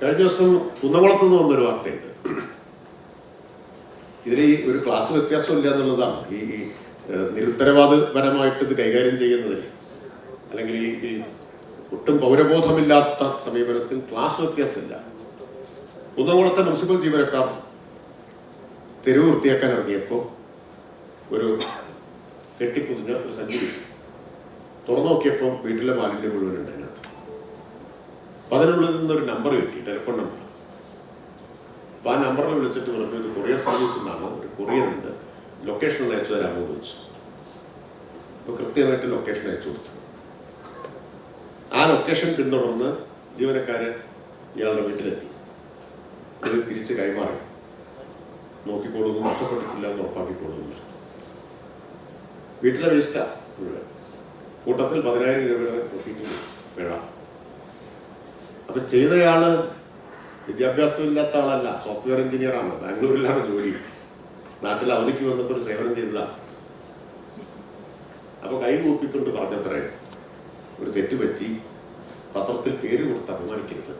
കഴിഞ്ഞ ദിവസം കുന്നകുളത്ത് നിന്ന് വന്നൊരു വാർത്തയുണ്ട്. ഇതിൽ ഈ ഒരു ക്ലാസ് വ്യത്യാസമില്ല എന്നുള്ളതാണ്. ഈ നിരുത്തരവാദപരമായിട്ട് ഇത് കൈകാര്യം ചെയ്യുന്നതിൽ അല്ലെങ്കിൽ ഈ ഒട്ടും പൗരബോധമില്ലാത്ത സമീപനത്തിൽ ക്ലാസ് വ്യത്യാസമില്ല. കുന്നംകുളത്തെ മുനിസിപ്പൽ ജീവനക്കാർ തെരുവ് വൃത്തിയാക്കാൻ ഇറങ്ങിയപ്പോൾ ഒരു കെട്ടിപ്പൊതിഞ്ഞ ഒരു സഞ്ചി കിട്ടി. തുറന്നു നോക്കിയപ്പോൾ വീട്ടിലെ മാലിന്യം മുഴുവൻ ഉണ്ടായിരുന്നു അപ്പൊ അതിനുള്ളിൽ നിന്നൊരു നമ്പർ കിട്ടി ടെലിഫോൺ നമ്പർ അപ്പൊ ആ നമ്പറിൽ വിളിച്ചിട്ട് പറഞ്ഞു ഇത് കൊറിയർ സർവീസ് എന്നാണ് ഒരു കൊറിയർ ഉണ്ട്. ലൊക്കേഷൻ ഒന്ന് അയച്ചു തരാമോ? എന്ന് ചോദിച്ചു. അപ്പൊ കൃത്യമായിട്ട് ലൊക്കേഷൻ അയച്ചു കൊടുത്തു. ആ ലൊക്കേഷൻ പിന്തുടർന്ന് ജീവനക്കാരൻ ഇയാളുടെ വീട്ടിലെത്തി. ഇത് തിരിച്ച് കൈമാറി. നോക്കിക്കോളുന്നു നഷ്ടപ്പെട്ടിട്ടില്ല എന്ന് ഉറപ്പാക്കിക്കോളുന്നു. വീട്ടിലെ വേസ്റ്റാ കൂട്ടത്തിൽ പതിനായിരം രൂപയുടെ റെസീറ്റ് പിഴ അപ്പൊ ചെയ്തയാൾ വിദ്യാഭ്യാസം ഇല്ലാത്ത ആളല്ല സോഫ്റ്റ്വെയർ എഞ്ചിനീയർ ആണ് ബാംഗ്ലൂരിലാണ് ജോലി. നാട്ടിൽ അവധിക്ക് വന്നപ്പോൾ ഒരു സേവനം ചെയ്തതാ. അപ്പൊ കൈ കൂപ്പിക്കൊണ്ട് പറഞ്ഞത്രേ ഒരു തെറ്റുപറ്റി പത്രത്തിൽ പേര് കൊടുത്ത് അപമാനിക്കരുത്.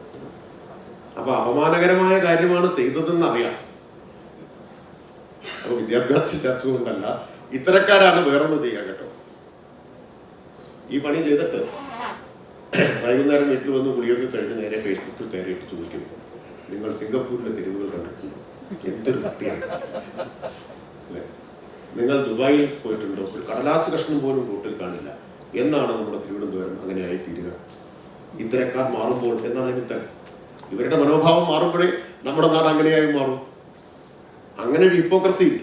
അപ്പൊ അപമാനകരമായ കാര്യമാണ് ചെയ്തതെന്ന് അറിയാം അപ്പൊ വിദ്യാഭ്യാസം ഇല്ലാത്തതുകൊണ്ടല്ല ഇത്തരക്കാരാണ് വേറൊന്നും ചെയ്യാൻ കേട്ടോ. ഈ പണി ചെയ്തിട്ട് വൈകുന്നേരം വീട്ടിൽ വന്ന് കുളിയൊക്കെ കഴിഞ്ഞ് നേരെ ഫേസ്ബുക്കിൽ കയറിയിട്ട് ചോദിക്കും നിങ്ങൾ സിംഗപ്പൂരിലെ തെരുവുകൾ കണ്ടിട്ടുണ്ടോ എന്തൊരു വൃത്തിയാണ്. അല്ലേ? നിങ്ങൾ ദുബായിൽ പോയിട്ടുണ്ടോ? കടലാസ് കഷ്ണം പോലും റൂട്ടിൽ കാണില്ല. എന്നാണ് നമ്മുടെ തിരുവനന്തപുരം അങ്ങനെ ആയിത്തീരുക തീരുക? ഇത്തരക്കാർ മാറുമ്പോൾ എന്നാണ് അതിന് ഇവരുടെ മനോഭാവം മാറുമ്പോഴേ നമ്മുടെ നാട് അങ്ങനെയായി മാറും. അങ്ങനെ ഒരു ഹിപ്പോക്രസി ഇല്ല.